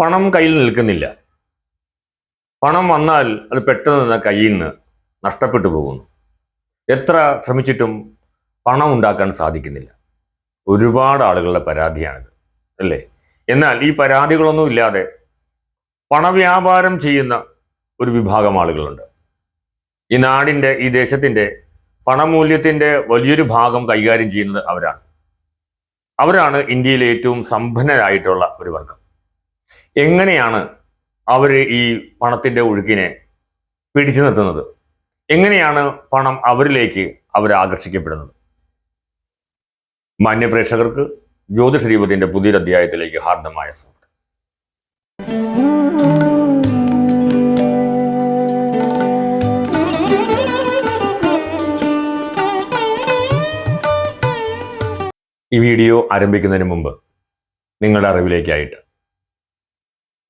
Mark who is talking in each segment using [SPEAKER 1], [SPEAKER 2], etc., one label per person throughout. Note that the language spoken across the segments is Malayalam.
[SPEAKER 1] പണം കയ്യിൽ നിൽക്കുന്നില്ല. പണം വന്നാൽ അത് പെട്ടെന്ന് കയ്യിൽ നിന്ന് നഷ്ടപ്പെട്ടു പോകുന്നു. എത്ര ശ്രമിച്ചിട്ടും പണം ഉണ്ടാക്കാൻ സാധിക്കുന്നില്ല. ഒരുപാട് ആളുകളുടെ പരാതിയാണിത് അല്ലേ? എന്നാൽ ഈ പരാതികളൊന്നും ഇല്ലാതെ പണവ്യാപാരം ചെയ്യുന്ന ഒരു വിഭാഗം ആളുകളുണ്ട്. ഈ നാടിന്റെ ഈ ദേശത്തിന്റെ പണമൂല്യത്തിന്റെ വലിയൊരു ഭാഗം കൈകാര്യം ചെയ്യുന്നത് അവരാണ്. അവരാണ് ഇന്ത്യയിലെ ഏറ്റവും സമ്പന്നരായിട്ടുള്ള ഒരു വർഗം. എങ്ങനെയാണ് അവർ ഈ പണത്തിന്റെ ഒഴുക്കിനെ പിടിച്ചു നിർത്തുന്നത്? എങ്ങനെയാണ് പണം അവരിലേക്ക് അവർ ആകർഷിക്കപ്പെടുന്നത്? മാന്യപ്രേക്ഷകർക്ക് ജ്യോതിഷ ദീപത്തിന്റെ പുതിയൊരു അധ്യായത്തിലേക്ക് ഹാർദമായ സ്വാഗതം. ഈ വീഡിയോ ആരംഭിക്കുന്നതിന് മുമ്പ് നിങ്ങളുടെ അറിവിലേക്കായിട്ട്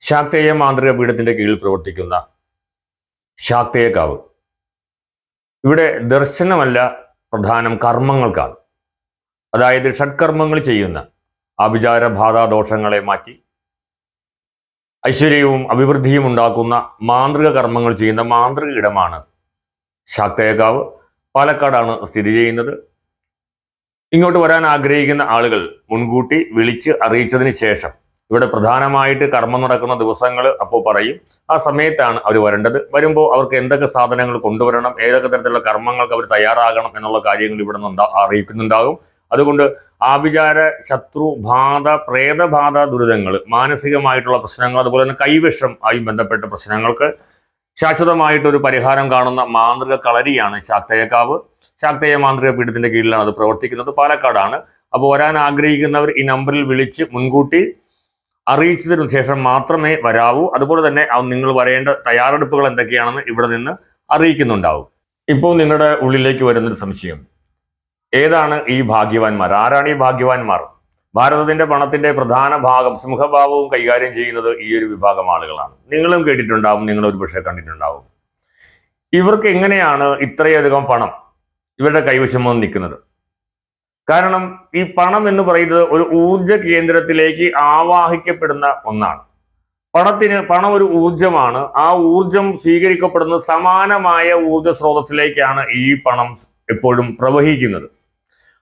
[SPEAKER 1] ശാക്തേയ മാന്ത്രിക പീഠത്തിന്റെ കീഴിൽ പ്രവർത്തിക്കുന്ന ശാക്തേയക്കാവ് ഇവിടെ ദർശനമല്ല പ്രധാനം കർമ്മങ്ങൾക്കാണ്. അതായത് ഷഡ്കർമ്മങ്ങൾ ചെയ്യുന്ന അഭിചാര ബാധാ ദോഷങ്ങളെ മാറ്റി ഐശ്വര്യവും അഭിവൃദ്ധിയും ഉണ്ടാക്കുന്ന മാന്ത്രിക കർമ്മങ്ങൾ ചെയ്യുന്ന മാന്ത്രിക ഇടമാണ് ശാക്തേയക്കാവ് പാലക്കാടാണ് സ്ഥിതി ചെയ്യുന്നത്. ഇങ്ങോട്ട് വരാൻ ആഗ്രഹിക്കുന്ന ആളുകൾ മുൻകൂട്ടി വിളിച്ച് അറിയിച്ചതിന് ശേഷം ഇവിടെ പ്രധാനമായിട്ട് കർമ്മം നടക്കുന്ന ദിവസങ്ങൾ അപ്പോൾ പറയും. ആ സമയത്താണ് അവർ വരേണ്ടത്. വരുമ്പോൾ അവർക്ക് എന്തൊക്കെ സാധനങ്ങൾ കൊണ്ടുവരണം ഏതൊക്കെ തരത്തിലുള്ള കർമ്മങ്ങൾക്ക് അവർ തയ്യാറാകണം എന്നുള്ള കാര്യങ്ങൾ ഇവിടെ നിന്ന് അറിയിക്കുന്നുണ്ടാകും. അതുകൊണ്ട് ആഭിചാര ശത്രു ബാധ പ്രേതബാധ ദുരിതങ്ങൾ മാനസികമായിട്ടുള്ള പ്രശ്നങ്ങൾ അതുപോലെ തന്നെ കൈവിഷം ആയി ബന്ധപ്പെട്ട പ്രശ്നങ്ങൾക്ക് ശാശ്വതമായിട്ടൊരു പരിഹാരം കാണുന്ന മാന്ത്രിക കളരിയാണ് ശാക്തയക്കാവ്. ശാക്തേയ മാന്ത്രിക പീഠത്തിന്റെ കീഴിലാണ് അത് പ്രവർത്തിക്കുന്നത്. പാലക്കാടാണ്. അപ്പോൾ വരാൻ ആഗ്രഹിക്കുന്നവർ ഈ നമ്പറിൽ വിളിച്ച് മുൻകൂട്ടി അറിയിച്ചതിനു ശേഷം മാത്രമേ വരാവൂ. അതുപോലെ തന്നെ നിങ്ങൾ വരേണ്ട തയ്യാറെടുപ്പുകൾ എന്തൊക്കെയാണെന്ന് ഇവിടെ നിന്ന് അറിയിക്കുന്നുണ്ടാവും. ഇപ്പോൾ നിങ്ങളുടെ ഉള്ളിലേക്ക് വരുന്നൊരു സംശയം. ഏതാണ് ഈ ഭാഗ്യവാന്മാർ? ആരാണ് ഈ ഭാഗ്യവാന്മാർ? ഭാരതത്തിന്റെ പണത്തിന്റെ പ്രധാന ഭാഗം സിംഹഭാവവും കൈകാര്യം ചെയ്യുന്നത് ഈ ഒരു വിഭാഗം ആളുകളാണ്. നിങ്ങളും കേട്ടിട്ടുണ്ടാവും നിങ്ങൾ ഒരുപക്ഷെ കണ്ടിട്ടുണ്ടാവും. ഇവർക്ക് എങ്ങനെയാണ് ഇത്രയധികം പണം ഇവരുടെ കൈവശം വന്ന് നിൽക്കുന്നത്? കാരണം ഈ പണം എന്ന് പറയുന്നത് ഒരു ഊർജ കേന്ദ്രത്തിലേക്ക് ആവാഹിക്കപ്പെടുന്ന ഒന്നാണ്. പണത്തിന് പണം ഒരു ഊർജമാണ് ആ ഊർജം സ്വീകരിക്കപ്പെടുന്ന സമാനമായ ഊർജ സ്രോതസ്സിലേക്കാണ് ഈ പണം എപ്പോഴും പ്രവഹിക്കുന്നത്.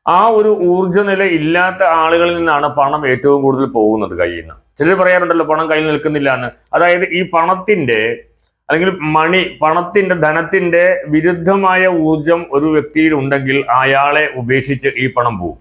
[SPEAKER 1] ആ ഒരു ഊർജനില ഇല്ലാത്ത ആളുകളിൽ നിന്നാണ് പണം ഏറ്റവും കൂടുതൽ പോകുന്നത് കയ്യിൽ നിന്ന്. ചിലർ പറയാറുണ്ടല്ലോ പണം കയ്യിൽ നിൽക്കുന്നില്ല എന്ന്. അതായത് ഈ പണത്തിന്റെ അല്ലെങ്കിൽ മണി പണത്തിന്റെ ധനത്തിന്റെ വിരുദ്ധമായ ഊർജം ഒരു വ്യക്തിയിൽ ഉണ്ടെങ്കിൽ അയാളെ ഉപേക്ഷിച്ച് ഈ പണം പോകും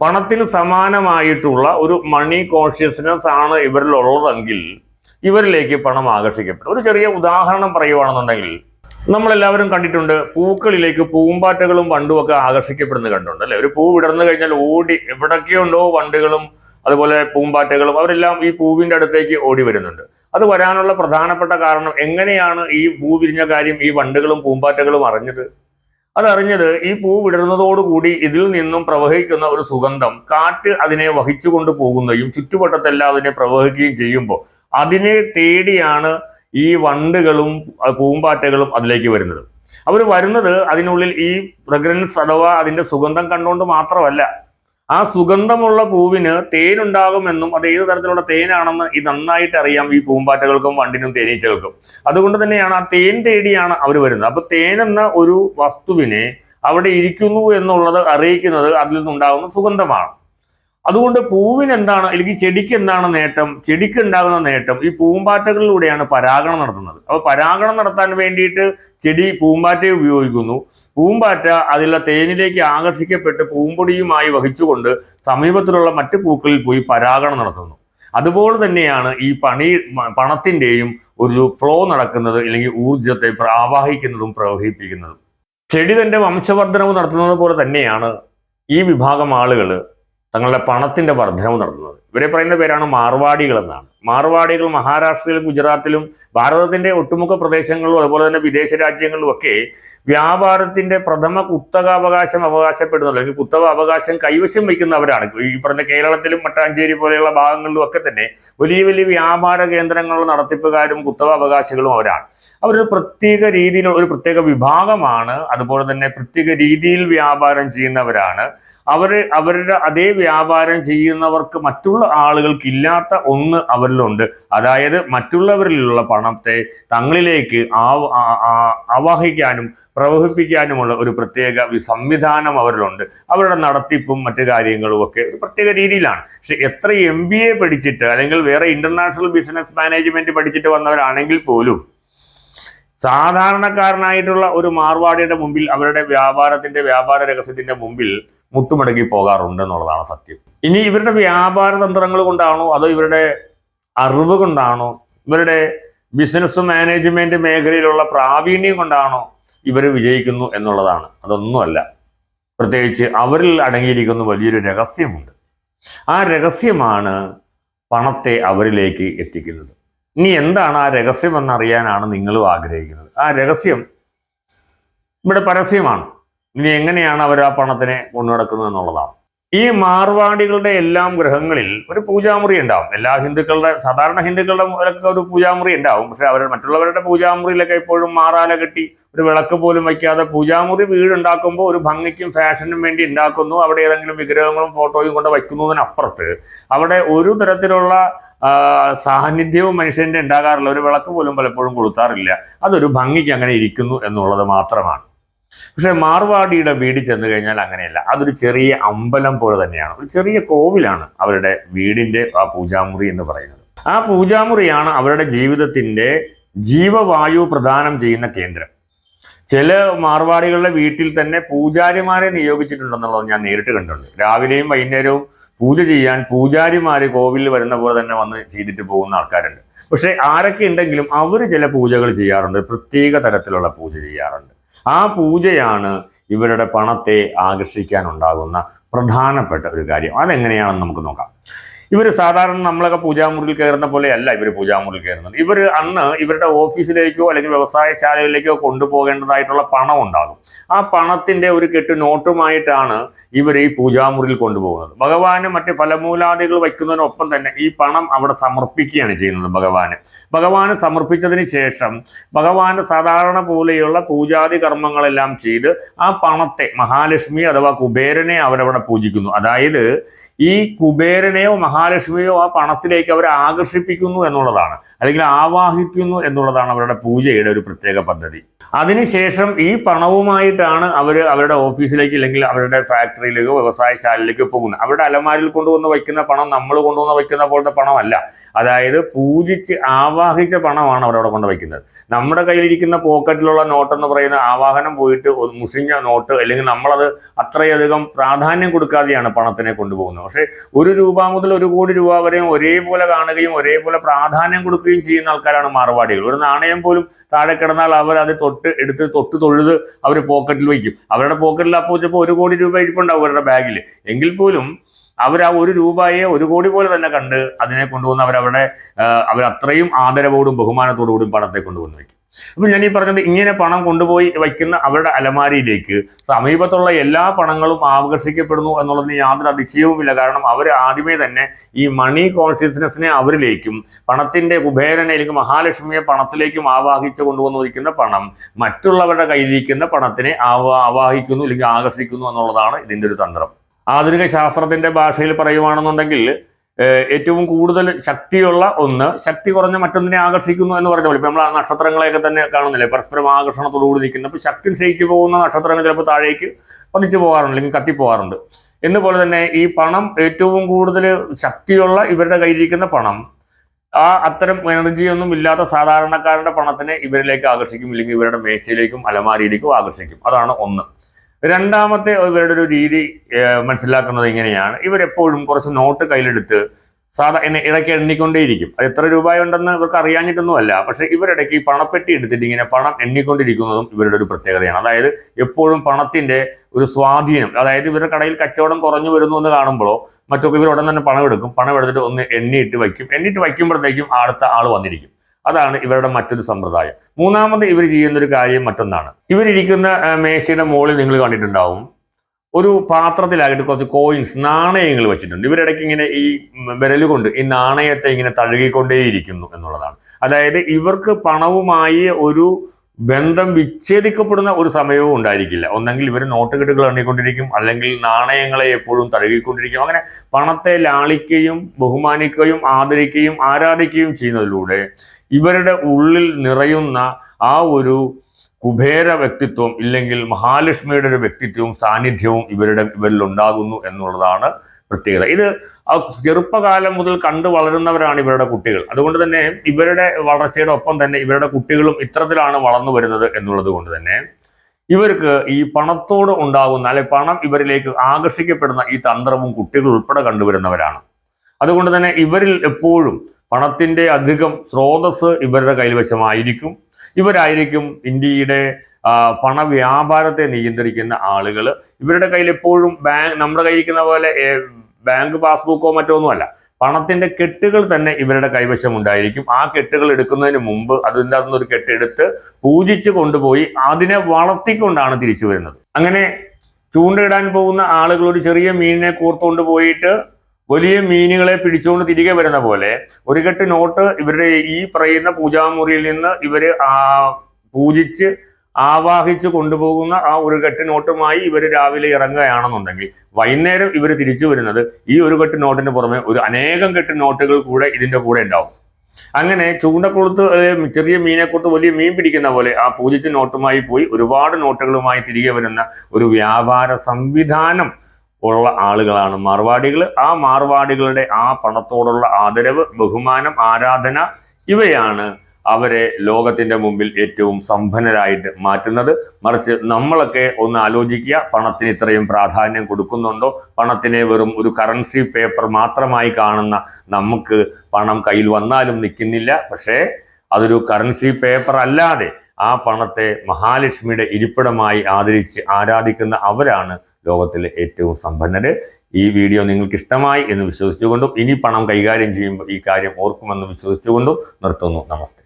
[SPEAKER 1] പണത്തിന് സമാനമായിട്ടുള്ള ഒരു മണി കോൺഷ്യസ്നെസ് ആണ് ഇവരിൽ ഉള്ളതെങ്കിൽ ഇവരിലേക്ക് പണം ആകർഷിക്കപ്പെടും. ഒരു ചെറിയ ഉദാഹരണം പറയുവാണെന്നുണ്ടെങ്കിൽ നമ്മളെല്ലാവരും കണ്ടിട്ടുണ്ട് പൂക്കളിലേക്ക് പൂമ്പാറ്റകളും വണ്ടും ഒക്കെ ആകർഷിക്കപ്പെടുന്നത് കണ്ടിട്ടുണ്ട് അല്ലെ? ഒരു പൂ വിടർന്നു കഴിഞ്ഞാൽ ഓടി എവിടൊക്കെയുണ്ടോ വണ്ടുകളും അതുപോലെ പൂമ്പാറ്റകളും അവരെല്ലാം ഈ പൂവിന്റെ അടുത്തേക്ക് ഓടി വരുന്നുണ്ട്. അത് വരാനുള്ള പ്രധാനപ്പെട്ട കാരണം എങ്ങനെയാണ് ഈ പൂ വിരിഞ്ഞ കാര്യം ഈ വണ്ടുകളും പൂമ്പാറ്റകളും അറിഞ്ഞത്? അതറിഞ്ഞത് ഈ പൂ വിടർന്നതോടുകൂടി ഇതിൽ നിന്നും പ്രവഹിക്കുന്ന ഒരു സുഗന്ധം കാറ്റ് അതിനെ വഹിച്ചുകൊണ്ട് പോകുന്നതും ചുറ്റുവട്ടത്തെല്ലാം അതിനെ പ്രവഹിക്കുകയും ചെയ്യുമ്പോൾ അതിനെ തേടിയാണ് ഈ വണ്ടുകളും പൂമ്പാറ്റകളും അതിലേക്ക് വരുന്നത്. അവർ വരുന്നത് അതിനുള്ളിൽ ഈ ഫ്രഗ്രൻസ് അഥവാ അതിന്റെ സുഗന്ധം കണ്ടുകൊണ്ട് മാത്രമല്ല ആ സുഗന്ധമുള്ള പൂവിന് തേനുണ്ടാകുമെന്നും അത് ഏത് തരത്തിലുള്ള തേനാണെന്ന് ഇത് നന്നായിട്ട് അറിയാം ഈ പൂമ്പാറ്റകൾക്കും വണ്ടിനും തേനീച്ചകൾക്കും. അതുകൊണ്ട് തന്നെയാണ് ആ തേൻ തേടിയാണ് അവർ വരുന്നത്. അപ്പൊ തേനെന്ന ഒരു വസ്തുവിനെ അവിടെ ഇരിക്കുന്നു എന്നുള്ളത് അറിയിക്കുന്നത് അതിൽ നിന്നുണ്ടാകുന്ന സുഗന്ധമാണ്. അതുകൊണ്ട് പൂവിന് എന്താണ് അല്ലെങ്കിൽ ചെടിക്ക് എന്താണ് നേട്ടം? ചെടിക്ക് ഉണ്ടാകുന്ന നേട്ടം ഈ പൂമ്പാറ്റകളിലൂടെയാണ് പരാഗണം നടത്തുന്നത്. അപ്പോൾ പരാഗണം നടത്താൻ വേണ്ടിയിട്ട് ചെടി പൂമ്പാറ്റയെ ഉപയോഗിക്കുന്നു. പൂമ്പാറ്റ അതിലുള്ള തേനിലേക്ക് ആകർഷിക്കപ്പെട്ട് പൂമ്പൊടിയുമായി വഹിച്ചുകൊണ്ട് സമീപത്തിലുള്ള മറ്റു പൂക്കളിൽ പോയി പരാഗണം നടത്തുന്നു. അതുപോലെ തന്നെയാണ് ഈ പണി പണത്തിന്റെയും ഒരു ഫ്ലോ നടക്കുന്നത് അല്ലെങ്കിൽ ഊർജത്തെ ആവാഹിക്കുന്നതും പ്രവഹിപ്പിക്കുന്നതും. ചെടി തന്റെ വംശവർദ്ധനവ് നടത്തുന്നത് പോലെ തന്നെയാണ് ഈ വിഭാഗം ആളുകൾ തങ്ങളുടെ പണത്തിന്റെ വർധനവ് നടത്തുന്നത്. ഇവരെ പറയുന്ന പേരാണ് മാർവാടികൾ എന്നാണ് മാർവാടികൾ മഹാരാഷ്ട്രയിലും ഗുജറാത്തിലും ഭാരതത്തിന്റെ ഒട്ടുമുഖ പ്രദേശങ്ങളിലും അതുപോലെ തന്നെ വിദേശ രാജ്യങ്ങളിലും ഒക്കെ വ്യാപാരത്തിന്റെ പ്രഥമ കുത്തകാവകാശം അവകാശപ്പെടുന്ന അല്ലെങ്കിൽ കുത്തക അവകാശം കൈവശം വയ്ക്കുന്നവരാണ്. ഈ പറഞ്ഞ കേരളത്തിലും മട്ടാഞ്ചേരി പോലെയുള്ള ഭാഗങ്ങളിലും ഒക്കെ തന്നെ വലിയ വലിയ വ്യാപാര കേന്ദ്രങ്ങളുടെ നടത്തിപ്പുകാരും കുത്തക അവകാശികളും അവരാണ്. അവരൊരു പ്രത്യേക രീതിയിൽ ഒരു പ്രത്യേക വിഭാഗമാണ്. അതുപോലെ തന്നെ പ്രത്യേക രീതിയിൽ വ്യാപാരം ചെയ്യുന്നവരാണ്. അവർ അവരുടെ അതേ വ്യാപാരം ചെയ്യുന്നവർക്ക് മറ്റുള്ള ആളുകൾക്കില്ലാത്ത ഒന്ന് അവരിലുണ്ട്. അതായത് മറ്റുള്ളവരിലുള്ള പണത്തെ തങ്ങളിലേക്ക് ആവാഹിക്കാനും പ്രവഹിപ്പിക്കാനുമുള്ള ഒരു പ്രത്യേക സംവിധാനം അവരിലുണ്ട്. അവരുടെ നടത്തിപ്പും മറ്റു കാര്യങ്ങളും ഒക്കെ ഒരു പ്രത്യേക രീതിയിലാണ്. പക്ഷെ എത്ര എം ബി എ പഠിച്ചിട്ട് അല്ലെങ്കിൽ വേറെ ഇന്റർനാഷണൽ ബിസിനസ് മാനേജ്മെന്റ് പഠിച്ചിട്ട് വന്നവരാണെങ്കിൽ പോലും സാധാരണക്കാരനായിട്ടുള്ള ഒരു മാർവാടിയുടെ മുമ്പിൽ അവരുടെ വ്യാപാരത്തിന്റെ വ്യാപാര രഹസ്യത്തിന്റെ മുമ്പിൽ മുട്ടുമടക്കി പോകാറുണ്ട് എന്നുള്ളതാണ് സത്യം. ഇനി ഇവരുടെ വ്യാപാര തന്ത്രങ്ങൾ കൊണ്ടാണോ അതോ ഇവരുടെ അറിവ് കൊണ്ടാണോ? ഇവരുടെ ബിസിനസ് മാനേജ്മെന്റ് മേഖലയിലുള്ള പ്രാവീണ്യം കൊണ്ടാണോ ഇവർ വിജയിക്കുന്നു എന്നുള്ളതാണ്. അതൊന്നുമല്ല. പ്രത്യേകിച്ച് അവരിൽ അടങ്ങിയിരിക്കുന്ന വലിയൊരു രഹസ്യമുണ്ട്. ആ രഹസ്യമാണ് പണത്തെ അവരിലേക്ക് എത്തിക്കുന്നത്. ഇനി എന്താണ് ആ രഹസ്യം എന്നറിയാനാണ് നിങ്ങളും ആഗ്രഹിക്കുന്നത്. ആ രഹസ്യം ഇവിടെ പരസ്യമാണ്. ഇനി എങ്ങനെയാണ് അവർ ആ പണത്തിനെ കൊണ്ടുനടക്കുന്നത് എന്നുള്ളതാണ്. ഈ മാർവാടികളുടെ എല്ലാം ഗ്രഹങ്ങളിൽ ഒരു പൂജാമുറി ഉണ്ടാവും. എല്ലാ ഹിന്ദുക്കളുടെ സാധാരണ ഹിന്ദുക്കളുടെ മുതലൊക്കെ ഒരു പൂജാമുറി ഉണ്ടാവും. പക്ഷെ അവർ മറ്റുള്ളവരുടെ പൂജാമുറിയിലൊക്കെ എപ്പോഴും മാറാല കെട്ടി ഒരു വിളക്ക് പോലും വയ്ക്കാതെ പൂജാമുറി വീടുണ്ടാക്കുമ്പോൾ ഒരു ഭംഗിക്കും ഫാഷനും വേണ്ടി ഉണ്ടാക്കുന്നു. അവിടെ ഏതെങ്കിലും വിഗ്രഹങ്ങളും ഫോട്ടോയും കൊണ്ട് വയ്ക്കുന്നതിനപ്പുറത്ത് അവിടെ ഒരു തരത്തിലുള്ള സാന്നിധ്യവും മനുഷ്യന്റെ ഉണ്ടാകാറില്ല. ഒരു വിളക്ക് പോലും പലപ്പോഴും കൊളുത്താറില്ല. അതൊരു ഭംഗിക്ക് അങ്ങനെ ഇരിക്കുന്നു എന്നുള്ളത് മാത്രമാണ്. പക്ഷെ മാർവാടിയുടെ വീട് ചെന്ന് കഴിഞ്ഞാൽ അങ്ങനെയല്ല. അതൊരു ചെറിയ അമ്പലം പോലെ തന്നെയാണ്. ഒരു ചെറിയ കോവിലാണ് അവരുടെ വീടിന്റെ ആ പൂജാമുറി എന്ന് പറയുന്നത്. ആ പൂജാമുറിയാണ് അവരുടെ ജീവിതത്തിന്റെ ജീവവായു പ്രദാനം ചെയ്യുന്ന കേന്ദ്രം. ചില മാർവാടികളുടെ വീട്ടിൽ തന്നെ പൂജാരിമാരെ നിയോഗിച്ചിട്ടുണ്ടെന്നുള്ളത് ഞാൻ നേരിട്ട് കണ്ടിട്ടുണ്ട്. രാവിലെയും വൈകുന്നേരവും പൂജ ചെയ്യാൻ പൂജാരിമാർ കോവിലിൽ വരുന്ന പോലെ തന്നെ വന്ന് ചെയ്തിട്ട് പോകുന്ന ആൾക്കാരുണ്ട്. പക്ഷേ ആരൊക്കെ ഉണ്ടെങ്കിലും അവർ ചില പൂജകൾ ചെയ്യാറുണ്ട്. പ്രത്യേക തരത്തിലുള്ള പൂജ ചെയ്യാറുണ്ട്. ആ പൂജയാണ് ഇവരുടെ പണത്തെ ആകർഷിക്കാനുണ്ടാകുന്ന പ്രധാനപ്പെട്ട ഒരു കാര്യം. അതെങ്ങനെയാണെന്ന് നമുക്ക് നോക്കാം. ഇവർ സാധാരണ നമ്മളൊക്കെ പൂജാമുറിയിൽ കയറുന്ന പോലെയല്ല ഇവർ പൂജാമുറിയിൽ കയറുന്നത്. ഇവർ അന്ന് ഇവരുടെ ഓഫീസിലേക്കോ അല്ലെങ്കിൽ വ്യവസായശാലയിലേക്കോ കൊണ്ടുപോകേണ്ടതായിട്ടുള്ള പണം ഉണ്ടാകും. ആ പണത്തിന്റെ ഒരു കെട്ട് നോട്ടുമായിട്ടാണ് ഇവർ ഈ പൂജാമുറിയിൽ കൊണ്ടുപോകുന്നത്. ഭഗവാന് മറ്റ് ഫലമൂലാദികൾ വയ്ക്കുന്നതിനൊപ്പം തന്നെ ഈ പണം അവിടെ സമർപ്പിക്കുകയാണ് ചെയ്യുന്നത് ഭഗവാന്. ഭഗവാന് സമർപ്പിച്ചതിന് ശേഷം ഭഗവാന് സാധാരണ പോലെയുള്ള പൂജാതി കർമ്മങ്ങളെല്ലാം ചെയ്ത് ആ പണത്തെ മഹാലക്ഷ്മി അഥവാ കുബേരനെ അവരവിടെ പൂജിക്കുന്നു. അതായത് ഈ കുബേരനെയോ മഹാലക്ഷ്മിയോ ആ പണത്തിലേക്ക് അവരെ ആകർഷിപ്പിക്കുന്നു എന്നുള്ളതാണ്. അല്ലെങ്കിൽ ആവാഹിക്കുന്നു എന്നുള്ളതാണ് അവരുടെ പൂജയുടെ ഒരു പ്രത്യേക പദ്ധതി. അതിനുശേഷം ഈ പണവുമായിട്ടാണ് അവർ അവരുടെ ഓഫീസിലേക്ക് അല്ലെങ്കിൽ അവരുടെ ഫാക്ടറിയിലേക്കോ വ്യവസായശാലയിലേക്കോ പോകുന്നത്. അവരുടെ അലമാരിൽ കൊണ്ടുവന്ന് വയ്ക്കുന്ന പണം നമ്മൾ കൊണ്ടുവന്ന് വയ്ക്കുന്ന പോലത്തെ പണമല്ല. അതായത് പൂജിച്ച് ആവാഹിച്ച പണമാണ് അവരവിടെ കൊണ്ട് വയ്ക്കുന്നത്. നമ്മുടെ കയ്യിലിരിക്കുന്ന പോക്കറ്റിലുള്ള നോട്ട് എന്ന് പറയുന്ന ആവാഹനം പോയിട്ട് മുഷിഞ്ഞ നോട്ട് അല്ലെങ്കിൽ നമ്മളത് അത്രയധികം പ്രാധാന്യം കൊടുക്കാതെയാണ് പണത്തിനെ കൊണ്ടുപോകുന്നത്. പക്ഷേ ഒരു രൂപ മുതൽ ഒരു കോടി രൂപ വരെയും ഒരേപോലെ കാണുകയും ഒരേപോലെ പ്രാധാന്യം കൊടുക്കുകയും ചെയ്യുന്ന ആൾക്കാരാണ് മാർവാടികൾ. ഒരു നാണയം പോലും താഴെ കിടന്നാൽ അവർ തൊട്ട് എടുത്ത് തൊട്ട് തൊഴുത് അവർ പോക്കറ്റിൽ വയ്ക്കും. അവരുടെ പോക്കറ്റിൽ അപ്പോൾ ചിലപ്പോൾ ഒരു കോടി രൂപ ഇരിപ്പുണ്ടാവും അവരുടെ ബാഗിൽ എങ്കിൽ പോലും അവർ ആ ഒരു രൂപയെ ഒരു കോടി പോലെ തന്നെ കണ്ട് അതിനെ കൊണ്ടുവന്ന് അവരവിടെ അവരത്രയും ആദരവോടും ബഹുമാനത്തോടു കൂടി പണത്തെ കൊണ്ടുവന്ന് വയ്ക്കും. അപ്പം ഞാൻ ഈ പറഞ്ഞത് ഇങ്ങനെ പണം കൊണ്ടുപോയി വയ്ക്കുന്ന അവരുടെ അലമാരിയിലേക്ക് സമീപത്തുള്ള എല്ലാ പണങ്ങളും ആകർഷിക്കപ്പെടുന്നു എന്നുള്ളതിന് യാതൊരു അതിശയവുമില്ല. കാരണം അവർ ആദ്യമേ തന്നെ ഈ മണി കോൺഷ്യസ്നെസ്സിനെ അവരിലേക്കും പണത്തിന്റെ കുബേരനയിലേക്ക് മഹാലക്ഷ്മിയെ പണത്തിലേക്കും ആവാഹിച്ചു കൊണ്ടുവന്നിരിക്കുന്ന പണം മറ്റുള്ളവരുടെ കയ്യിലിരിക്കുന്ന പണത്തിനെ ആവാ ആവാഹിക്കുന്നു അല്ലെങ്കിൽ ആകർഷിക്കുന്നു എന്നുള്ളതാണ് ഇതിന്റെ ഒരു തന്ത്രം. ആധുനിക ശാസ്ത്രത്തിന്റെ ഭാഷയിൽ പറയുവാണെന്നുണ്ടെങ്കിൽ ഏറ്റവും കൂടുതൽ ശക്തിയുള്ള ഒന്ന്. ശക്തി കുറഞ്ഞ മറ്റൊന്നിനെ ആകർഷിക്കുന്നു എന്ന് പറഞ്ഞ പോലെ ഇപ്പൊ നമ്മൾ ആ നക്ഷത്രങ്ങളെയൊക്കെ തന്നെ കാണുന്നില്ലേ? പരസ്പരം ആകർഷണത്തോടുകൂടി നിൽക്കുന്നത് അപ്പോൾ ശക്തി ക്ഷയിച്ചു പോകുന്ന നക്ഷത്രങ്ങൾ ചിലപ്പോൾ താഴേക്ക് പതിച്ചു പോകാറുണ്ട് അല്ലെങ്കിൽ കത്തിപ്പോകാറുണ്ട്. എന്നുപോലെ തന്നെ ഈ പണം ഏറ്റവും കൂടുതൽ ശക്തിയുള്ള ഇവരുടെ കയ്യിലിരിക്കുന്ന പണം ആ അത്തരം എനർജിയൊന്നും ഇല്ലാത്ത സാധാരണക്കാരുടെ പണത്തിനെ ഇവരിലേക്ക് ആകർഷിക്കും ഇല്ലെങ്കിൽ ഇവരുടെ മേശയിലേക്കും അലമാരിയിലേക്കും ആകർഷിക്കും. അതാണ് ഒന്ന്. രണ്ടാമത്തെ ഇവരുടെ ഒരു രീതി മനസ്സിലാക്കുന്നത് ഇങ്ങനെയാണ്. ഇവരെപ്പോഴും കുറച്ച് നോട്ട് കയ്യിലെടുത്ത് സാധാ എന്നെ ഇടയ്ക്ക് എണ്ണിക്കൊണ്ടേയിരിക്കും. അത് എത്ര രൂപയുണ്ടെന്ന് ഇവർക്ക് അറിയാഞ്ഞിട്ടൊന്നുമല്ല. പക്ഷെ ഇവരിടയ്ക്ക് പണപ്പെട്ടി എടുത്തിട്ട് ഇങ്ങനെ പണം എണ്ണിക്കൊണ്ടിരിക്കുന്നതും ഇവരുടെ ഒരു പ്രത്യേകതയാണ്. അതായത് എപ്പോഴും പണത്തിന്റെ ഒരു സ്വാധീനം അതായത് ഇവരുടെ കടയിൽ കച്ചവടം കുറഞ്ഞു വരുന്നു എന്ന് കാണുമ്പോഴോ മറ്റൊക്കെ ഇവർ ഉടൻ തന്നെ പണം എടുക്കും. പണം എടുത്തിട്ട് ഒന്ന് എണ്ണിയിട്ട് വയ്ക്കും. എണ്ണിയിട്ട് വയ്ക്കുമ്പോഴത്തേക്കും അടുത്ത ആൾ വന്നിരിക്കും. അതാണ് ഇവരുടെ മറ്റൊരു സമ്പ്രദായം. മൂന്നാമത് ഇവർ ചെയ്യുന്ന ഒരു കാര്യം മറ്റൊന്നാണ്. ഇവരിയ്ക്കുന്ന ആ, മേശയുടെ മുകളിൽ നിങ്ങൾ കണ്ടിട്ടുണ്ടാവും. ഒരു പാത്രത്തിലായിട്ട് കുറച്ച് കോയിൻസ് നാണയങ്ങൾ വെച്ചിട്ടുണ്ട്. ഇവരിടയ്ക്ക് ഇങ്ങനെ ഈ വിരൽ കൊണ്ട് ഈ നാണയത്തെ ഇങ്ങനെ തഴുകിക്കൊണ്ടേയിരിക്കുന്നു എന്നുള്ളതാണ്. അതായത് ഇവർക്ക് പണവുമായി ഒരു ബന്ധം വിച്ഛേദിക്കപ്പെടുന്ന ഒരു സമയവും ഉണ്ടായിരിക്കില്ല. ഒന്നെങ്കിൽ ഇവർ നോട്ടുകെട്ടുകൾ എണ്ണിക്കൊണ്ടിരിക്കും അല്ലെങ്കിൽ നാണയങ്ങളെ എപ്പോഴും തഴുകിക്കൊണ്ടിരിക്കും. അങ്ങനെ പണത്തെ ലാളിക്കുകയും ബഹുമാനിക്കുകയും ആദരിക്കുകയും ആരാധിക്കുകയും ചെയ്യുന്നതിലൂടെ ഇവരുടെ ഉള്ളിൽ നിറയുന്ന ആ ഒരു കുബേര വ്യക്തിത്വം ഇല്ലെങ്കിൽ മഹാലക്ഷ്മിയുടെ ഒരു വ്യക്തിത്വവും സാന്നിധ്യവും ഇവരുടെ ഇവരിൽ ഉണ്ടാകുന്നു എന്നുള്ളതാണ് പ്രത്യേകത. ഇത് ചെറുപ്പകാലം മുതൽ കണ്ടു വളരുന്നവരാണ് ഇവരുടെ കുട്ടികൾ. അതുകൊണ്ട് തന്നെ ഇവരുടെ വളർച്ചയുടെ ഒപ്പം തന്നെ ഇവരുടെ കുട്ടികളും ഇത്തരത്തിലാണ് വളർന്നു വരുന്നത് എന്നുള്ളത് കൊണ്ട് തന്നെ ഇവർക്ക് ഈ പണത്തോട് ഉണ്ടാകുന്ന അല്ലെ പണം ഇവരിലേക്ക് ആകർഷിക്കപ്പെടുന്ന ഈ തന്ത്രവും കുട്ടികൾ ഉൾപ്പെടെ കണ്ടുവരുന്നവരാണ്. അതുകൊണ്ട് തന്നെ ഇവരിൽ എപ്പോഴും പണത്തിന്റെ അധികം സ്രോതസ് ഇവരുടെ കൈവശമായിരിക്കും ഇവരായിരിക്കും ഇന്ത്യയുടെ പണവ്യാപാരത്തെ നിയന്ത്രിക്കുന്ന ആളുകൾ ഇവരുടെ കയ്യിൽ എപ്പോഴും ബാങ്ക് നമ്മുടെ കയ്യിരിക്കുന്ന പോലെ ബാങ്ക് പാസ്ബുക്കോ മറ്റോ ഒന്നുമല്ല. പണത്തിന്റെ കെട്ടുകൾ തന്നെ ഇവരുടെ കൈവശം ഉണ്ടായിരിക്കും. ആ കെട്ടുകൾ എടുക്കുന്നതിന് മുമ്പ് അതിന്റെ അകത്തുനിന്ന് ഒരു കെട്ടെടുത്ത് പൂജിച്ച് കൊണ്ടുപോയി അതിനെ വളർത്തിക്കൊണ്ടാണ് തിരിച്ചു വരുന്നത്. അങ്ങനെ ചൂണ്ടയിടാൻ പോകുന്ന ആളുകൾ ഒരു ചെറിയ മീനിനെ കോർത്തുകൊണ്ട് പോയിട്ട് വലിയ മീനുകളെ പിടിച്ചുകൊണ്ട് തിരികെ വരുന്ന പോലെ ഒരു കെട്ട് നോട്ട് ഇവരുടെ ഈ പറയുന്ന പൂജാമുറിയിൽ നിന്ന് ഇവർ പൂജിച്ച് ആവാഹിച്ച് കൊണ്ടുപോകുന്ന ആ ഒരു കെട്ട് നോട്ടുമായി ഇവർ രാവിലെ ഇറങ്ങുകയാണെന്നുണ്ടെങ്കിൽ വൈകുന്നേരം ഇവർ തിരിച്ചു വരുന്നത് ഈ ഒരു കെട്ട് നോട്ടിന് പുറമെ ഒരു അനേകം കെട്ട് നോട്ടുകൾ കൂടെ ഇതിന്റെ കൂടെ ഉണ്ടാവും. അങ്ങനെ ചൂണ്ടക്കൊളുത്ത് ചെറിയ മീനെക്കൊടുത്ത് വലിയ മീൻ പിടിക്കുന്ന പോലെ ആ പൂജിച്ച നോട്ടുമായി പോയി ഒരുപാട് നോട്ടുകളുമായി തിരികെ വരുന്ന ഒരു വ്യാപാര സംവിധാനം ഉള്ള ആളുകളാണ് മാർവാടികൾ. ആ മാർവാടികളുടെ ആ പണത്തോടുള്ള ആദരവ് ബഹുമാനം ആരാധന ഇവയാണ് അവരെ ലോകത്തിന്റെ മുമ്പിൽ ഏറ്റവും സമ്പന്നരായിട്ട് മാറ്റുന്നത്. മറിച്ച് നമ്മളൊക്കെ ഒന്ന് ആലോചിക്കുക പണത്തിന് ഇത്രയും പ്രാധാന്യം കൊടുക്കുന്നുണ്ടോ? പണത്തിനെ വെറും ഒരു കറൻസി പേപ്പർ മാത്രമായി കാണുന്ന നമുക്ക് പണം കയ്യിൽ വന്നാലും നിൽക്കുന്നില്ല. പക്ഷേ അതൊരു കറൻസി പേപ്പർ അല്ലാതെ ആ പണത്തെ മഹാലക്ഷ്മിയുടെ ഇരിപ്പിടമായി ആദരിച്ച് ആരാധിക്കുന്ന അവരാണ് ലോകത്തിലെ ഏറ്റവും സമ്പന്നര്. ഈ വീഡിയോ നിങ്ങൾക്ക് ഇഷ്ടമായി എന്ന് വിശ്വസിച്ചുകൊണ്ടും ഇനി പണം കൈകാര്യം ചെയ്യുമ്പോൾ ഈ കാര്യം ഓർക്കുമെന്ന് വിശ്വസിച്ചുകൊണ്ടും നിർത്തുന്നു. നമസ്തേ.